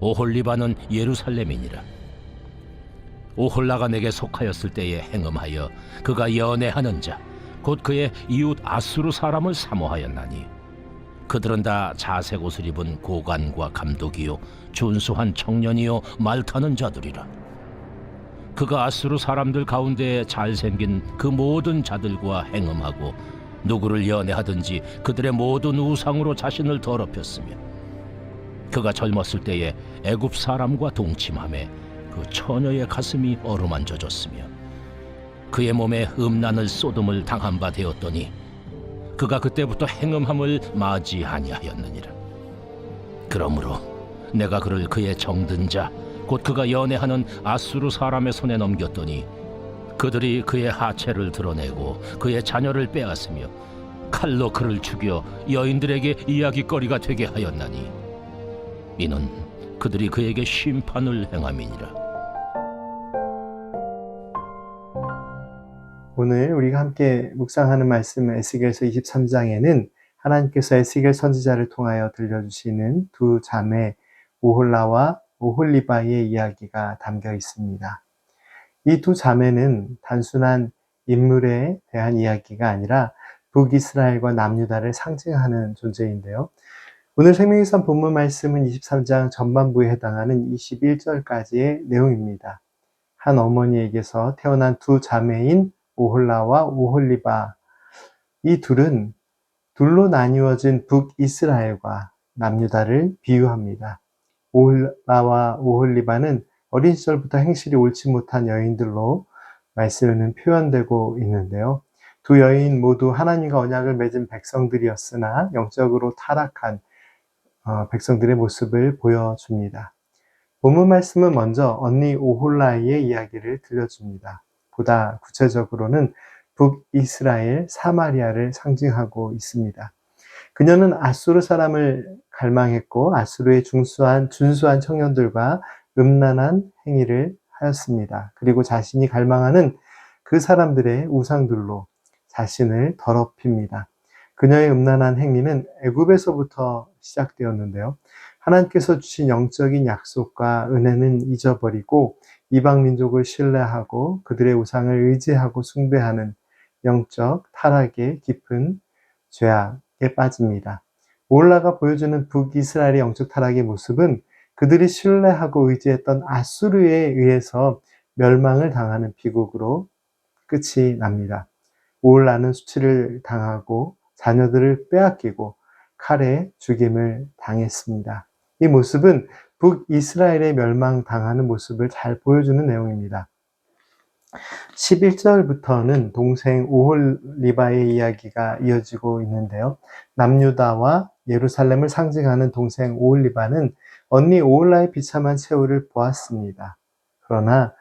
오홀리바는 예루살렘이니라. 오홀라가 내게 속하였을 때에 행음하여 그가 연애하는 자 곧 그의 이웃 아수르 사람을 사모하였나니 그들은 다 자색 옷을 입은 고관과 감독이요 준수한 청년이요 말타는 자들이라. 그가 아수르 사람들 가운데 잘생긴 그 모든 자들과 행음하고 누구를 연애하든지 그들의 모든 우상으로 자신을 더럽혔으며 그가 젊었을 때에 애굽 사람과 동침함에 그 처녀의 가슴이 어루만져졌으며 그의 몸에 음란을 쏟음을 당한 바 되었더니 그가 그때부터 행음함을 맞이 아니하였느니라. 그러므로 내가 그를 그의 정든 자 곧 그가 연애하는 아수르 사람의 손에 넘겼더니 그들이 그의 하체를 드러내고 그의 자녀를 빼앗으며 칼로 그를 죽여 여인들에게 이야기거리가 되게 하였나니 이는 그들이 그에게 심판을 행함이니라 오늘 우리가 함께 묵상하는 말씀 에스겔서 23장에는 하나님께서 에스겔 선지자를 통하여 들려주시는 두 자매 오홀라와 오홀리바의 이야기가 담겨 있습니다. 이 두 자매는 단순한 인물에 대한 이야기가 아니라 북이스라엘과 남유다를 상징하는 존재인데요. 오늘 생명의선 본문 말씀은 23장 전반부에 해당하는 21절까지의 내용입니다. 한 어머니에게서 태어난 두 자매인 오홀라와 오홀리바 이 둘은 둘로 나뉘어진 북이스라엘과 남유다를 비유합니다. 오홀라와 오홀리바는 어린 시절부터 행실이 옳지 못한 여인들로 말씀에는 표현되고 있는데요. 두 여인 모두 하나님과 언약을 맺은 백성들이었으나 영적으로 타락한 어, 백성들의 모습을 보여줍니다. 본문 말씀은 먼저 언니 오홀라의 이야기를 들려줍니다. 보다 구체적으로는 북이스라엘 사마리아를 상징하고 있습니다. 그녀는 아수르 사람을 갈망했고 아수르의 중수한 준수한 청년들과 음란한 행위를 하였습니다. 그리고 자신이 갈망하는 그 사람들의 우상들로 자신을 더럽힙니다. 그녀의 음란한 행위는 애굽에서부터 시작되었는데요. 하나님께서 주신 영적인 약속과 은혜는 잊어버리고 이방 민족을 신뢰하고 그들의 우상을 의지하고 숭배하는 영적 타락의 깊은 죄악에 빠집니다. 올라가 보여주는 북이스라엘의 영적 타락의 모습은 그들이 신뢰하고 의지했던 아수르에 의해서 멸망을 당하는 비극으로 끝이 납니다. 오올라는 수치를 당하고 자녀들을 빼앗기고 칼에 죽임을 당했습니다. 이 모습은 북이스라엘의 멸망당하는 모습을 잘 보여주는 내용입니다. 11절부터는 동생 오홀 리바의 이야기가 이어지고 있는데요. 남유다와 예루살렘을 상징하는 동생 오홀 리바는 언니 오홀라의 비참한 최후를 보았습니다. 그러나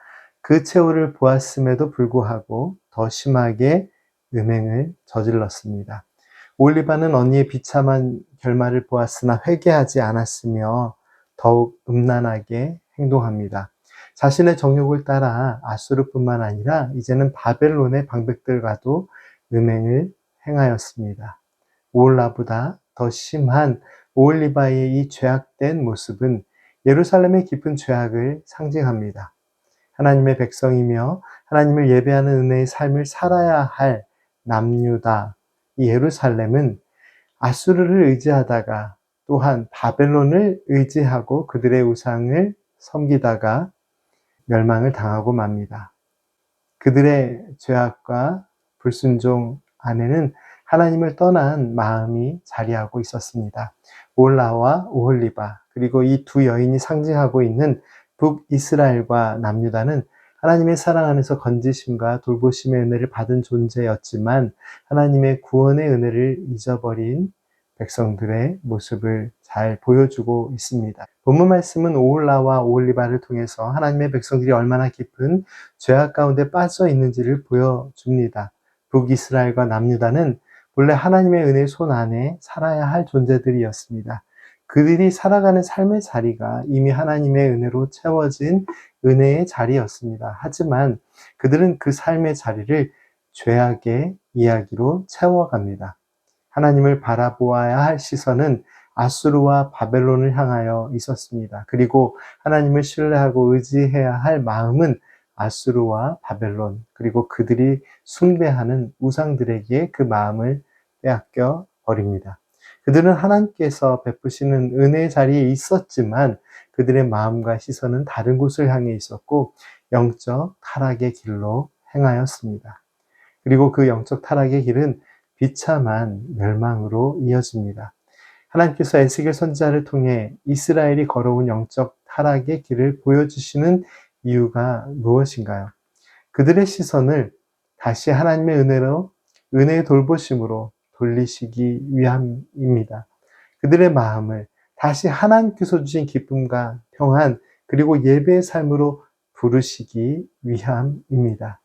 그 최후를 보았음에도 불구하고 더 심하게 음행을 저질렀습니다. 오홀리바는 언니의 비참한 결말을 보았으나 회개하지 않았으며 더욱 음란하게 행동합니다. 자신의 정욕을 따라 아수르뿐만 아니라 이제는 바벨론의 방백들과도 음행을 행하였습니다. 오올라보다 더 심한 오올리바의 이 죄악된 모습은 예루살렘의 깊은 죄악을 상징합니다. 하나님의 백성이며 하나님을 예배하는 은혜의 삶을 살아야 할 남유다, 이 예루살렘은 아수르를 의지하다가 또한 바벨론을 의지하고 그들의 우상을 섬기다가 멸망을 당하고 맙니다. 그들의 죄악과 불순종 안에는 하나님을 떠난 마음이 자리하고 있었습니다. 올라와 오홀리바 그리고 이 두 여인이 상징하고 있는 북이스라엘과 남유다는 하나님의 사랑 안에서 건지심과 돌보심의 은혜를 받은 존재였지만 하나님의 구원의 은혜를 잊어버린 백성들의 모습을 잘 보여주고 있습니다. 본문 말씀은 오홀라와 오홀리바를 통해서 하나님의 백성들이 얼마나 깊은 죄악 가운데 빠져 있는지를 보여줍니다. 북이스라엘과 남유다는 본래 하나님의 은혜 손 안에 살아야 할 존재들이었습니다. 그들이 살아가는 삶의 자리가 이미 하나님의 은혜로 채워진 은혜의 자리였습니다. 하지만 그들은 그 삶의 자리를 죄악의 이야기로 채워갑니다. 하나님을 바라보아야 할 시선은 아수르와 바벨론을 향하여 있었습니다. 그리고 하나님을 신뢰하고 의지해야 할 마음은 아수르와 바벨론, 그리고 그들이 숭배하는 우상들에게 그 마음을 빼앗겨 버립니다. 그들은 하나님께서 베푸시는 은혜의 자리에 있었지만 그들의 마음과 시선은 다른 곳을 향해 있었고 영적 타락의 길로 행하였습니다. 그리고 그 영적 타락의 길은 비참한 멸망으로 이어집니다. 하나님께서 에스겔 선지자를 통해 이스라엘이 걸어온 영적 타락의 길을 보여주시는 이유가 무엇인가요? 그들의 시선을 다시 하나님의 은혜로, 은혜의 돌보심으로 돌리시기 위함입니다. 그들의 마음을 다시 하나님께서 주신 기쁨과 평안, 그리고 예배의 삶으로 부르시기 위함입니다.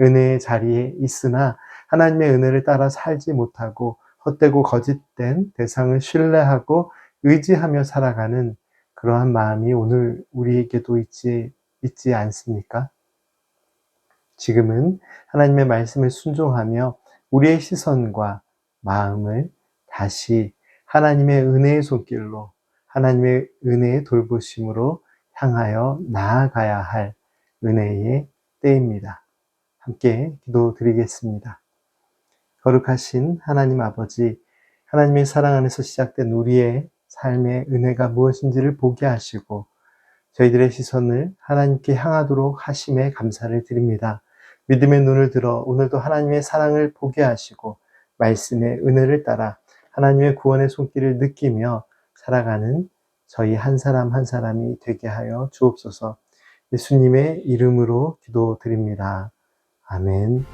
은혜의 자리에 있으나 하나님의 은혜를 따라 살지 못하고 헛되고 거짓된 대상을 신뢰하고 의지하며 살아가는 그러한 마음이 오늘 우리에게도 있지, 있지 않습니까? 지금은 하나님의 말씀을 순종하며 우리의 시선과 마음을 다시 하나님의 은혜의 손길로 하나님의 은혜의 돌보심으로 향하여 나아가야 할 은혜의 때입니다. 함께 기도 드리겠습니다. 거룩하신 하나님 아버지, 하나님의 사랑 안에서 시작된 우리의 삶의 은혜가 무엇인지를 보게 하시고 저희들의 시선을 하나님께 향하도록 하심에 감사를 드립니다. 믿음의 눈을 들어 오늘도 하나님의 사랑을 보게 하시고 말씀의 은혜를 따라 하나님의 구원의 손길을 느끼며 살아가는 저희 한 사람 한 사람이 되게 하여 주옵소서 예수님의 이름으로 기도드립니다. 아멘.